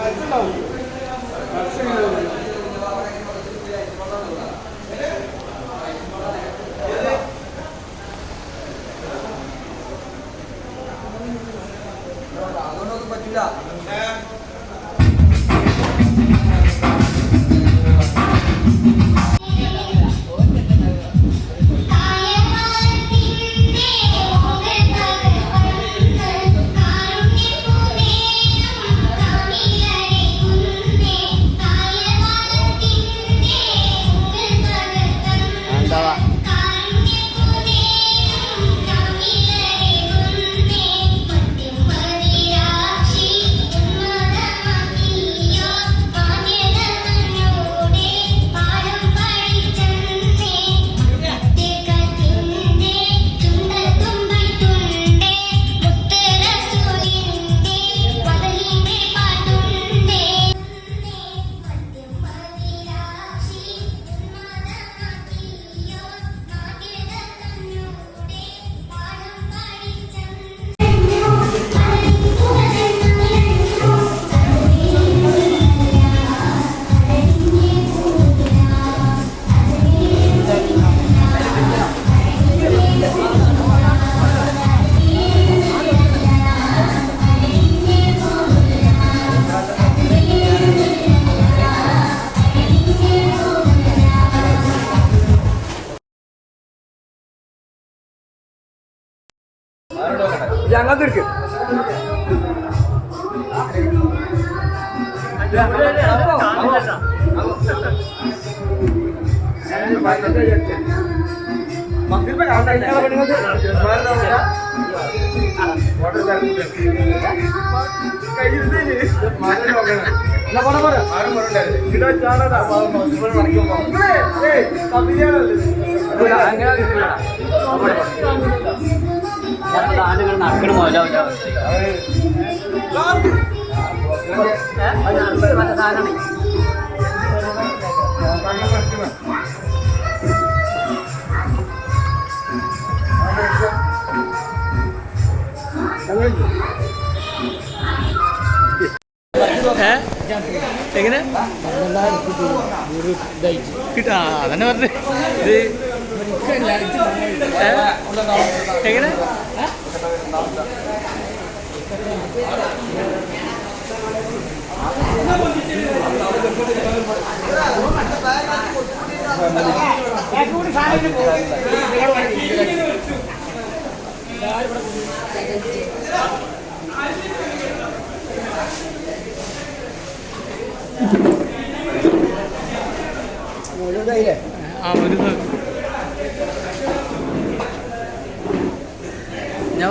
啊这个 അങ്ങനത്തെ എടുക്ക് ആണ്ടുകൾ നടക്കണ മുതലാവില്ല സാധനമാണ് എങ്ങനെ? കിട്ടാ അതന്നെ പറഞ്ഞു. ഇത്? എങ്ങനെ? ആ ഒരു ഇത്. ഞാൻ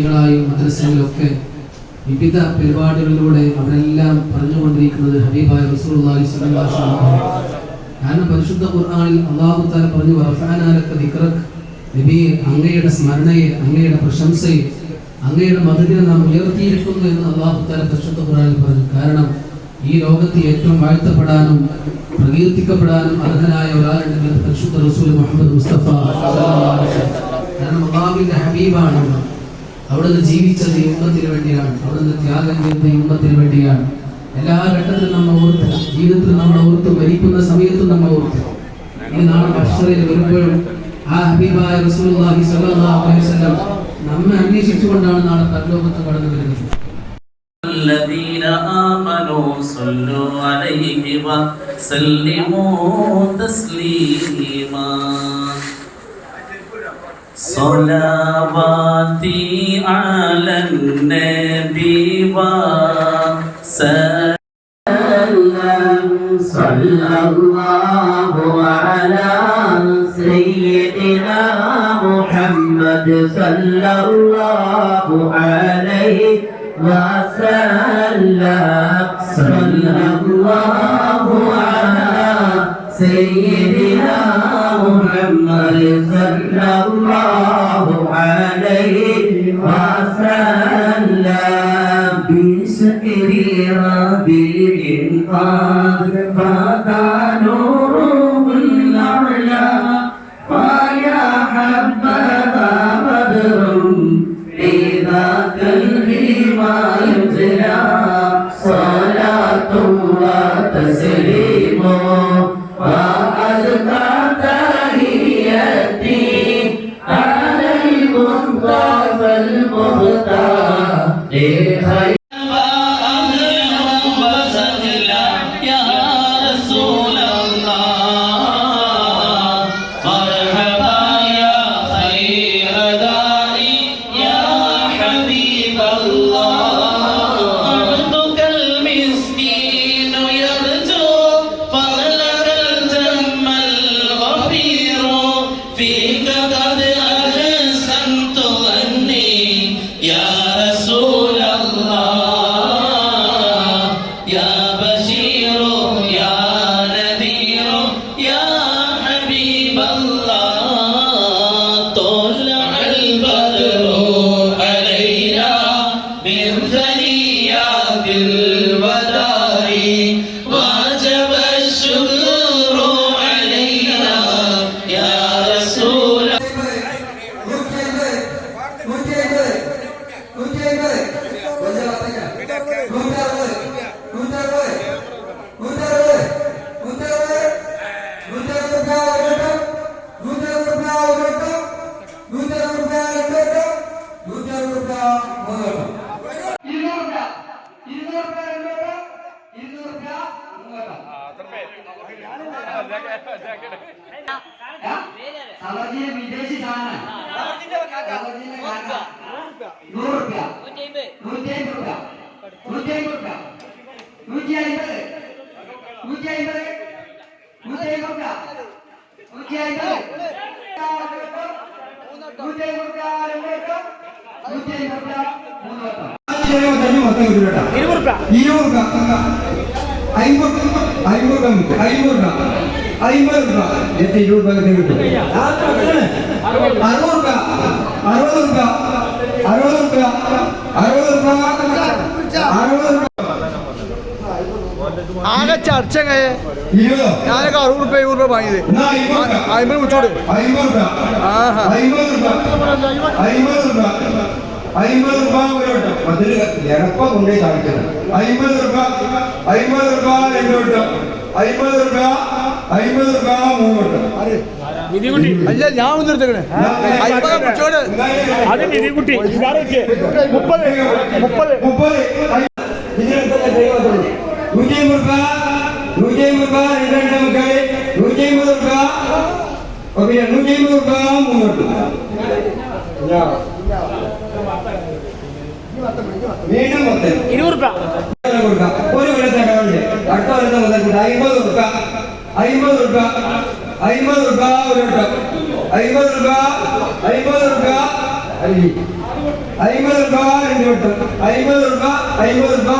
ഒഴിച്ചിട്ട് മദ്രസയിലൊക്കെ വിവിധ പരിപാടികളിലൂടെ അവരെല്ലാം പറഞ്ഞുകൊണ്ടിരിക്കുന്നത് ഹബീബായ കാരണം പരിശുദ്ധ ഖുർആാനിൽ അള്ളാഹു താല പറഞ്ഞു അങ്ങയുടെ സ്മരണയെ അങ്ങയുടെ പ്രശംസയെ അങ്ങയുടെ മധുരിനെ നാം ഉയർത്തിയിരിക്കുന്നു എന്ന് അള്ളാഹു താല പരിശുദ്ധ ഖുർആാനിൽ പറഞ്ഞു. കാരണം ഈ ലോകത്ത് ഏറ്റവും വാഴ്ത്തപ്പെടാനും പ്രകീർത്തിക്കപ്പെടാനും അർഹനായ ഒരാളുണ്ടെങ്കിൽ പരിശുദ്ധ റസൂൽ മുഹമ്മദ് മുസ്തഫ കാരണം അള്ളാഹുവിന്റെ ഹബീബാണ്. അവിടുന്ന് ജീവിച്ചത് ഈ ഉമ്മത്തിന് വേണ്ടിയാണ് അവിടുന്ന് ത്യാഗം ചെയ്തത് ഈ ഉമ്മത്തിന് വേണ്ടിയാണ് എല്ലാ ഘട്ടത്തിലും നമ്മൾ ഓർത്ത് ജീവിതത്തിൽ നമ്മൾ ഓർത്ത് മരിക്കുന്ന സമയത്തും നമ്മൾ ഓർത്ത് ഈ നാളെ ഭക്ഷണയിൽ വരുമ്പോഴും ആ ഹബീബായ റസൂലുള്ളാഹി സ്വല്ലല്ലാഹു അലൈഹി വസല്ലം നമ്മെ അന്വേഷിച്ചുകൊണ്ടാണ് നാളെ പരലോകത്ത് കടന്നു വരുന്നത് الذين آمنوا صلوا عليه وسلموا تسليما صلواتي على النبي وسلم. صلى الله على سيدنا محمد صلى الله عليه وسلم. صلى الله على سيدنا عليه وسلم بشكر ربيع قد بدا نوره الأعلى فيا حبذا بدر إذا كالهما que സവർജിന് വിദേശി സാധനം സവർജിന്റെ കാക്ക നൂറ് റുപ്യ നൂറ്റി അമ്പത് റുപ്യ നൂറ്റി അമ്പത് റുപ്യ നൂറ്റി അമ്പത് നൂറ്റി അമ്പത് നൂറ്റി അമ്പത് റുപ്യ നൂറ്റി അമ്പത് നൂറ്റി അമ്പത് റുപ്യ രണ്ട് വട്ടം നൂറ്റി അമ്പത് റുപ്യ മൂന്ന് വട്ടം അമ്പത് അമ്പത് അമ്പത് അമ്പത് രൂപ എത്ര ഇരുപത് രൂപ കിട്ടും അറുപത് രൂപ അറുപത് രൂപ അറുപത് രൂപ അറുപത് രൂപ അറുപത് രൂപ ആകെ ചർച്ച ഞാനൊക്കെ അറുപത് രൂപ എഴുപത് രൂപ വാങ്ങിയത് അയിമ്പത് അമ്പത് രൂപ അമ്പത് വിട്ടോട് അമ്പത് രൂപ വട്ടം. അതിൽ എറപ്പ കൊണ്ടേ കാണിക്കുന്നത് അമ്പത് രൂപ അമ്പത് രൂപ രണ്ട് വട്ടം. അമ്പത് രൂപ അമ്പത് രൂപ മൂന്ന് അല്ല ഞാൻ വിട്ടോട് അത് നിധികുട്ടി. മുപ്പത്. മുപ്പത്. മുപ്പത്. നൂറ്റി അമ്പത് രൂപ നൂറ്റി അമ്പത് രൂപ രണ്ട് രണ്ട് മുക്കാൽ നൂറ്റി അമ്പത് രൂപ. പിന്നെ നൂറ്റി അമ്പത് രൂപ മൂന്ന് വട്ടം. വീണ്ടും പത്ത് ഇരുപത് രൂപ കൊടുക്കാം. ഒരു കൊല്ലത്തെ അക്കൗണ്ട് അടുത്ത കൊല്ലത്തെ മുതൽ കൂടെ അമ്പത് രൂപ അമ്പത് രൂപ അമ്പത് രൂപ ഒരു വട്ടം അമ്പത് രൂപ അമ്പത് രൂപ അമ്പത് രൂപ രണ്ട് വട്ടം അമ്പത് രൂപ അമ്പത് രൂപ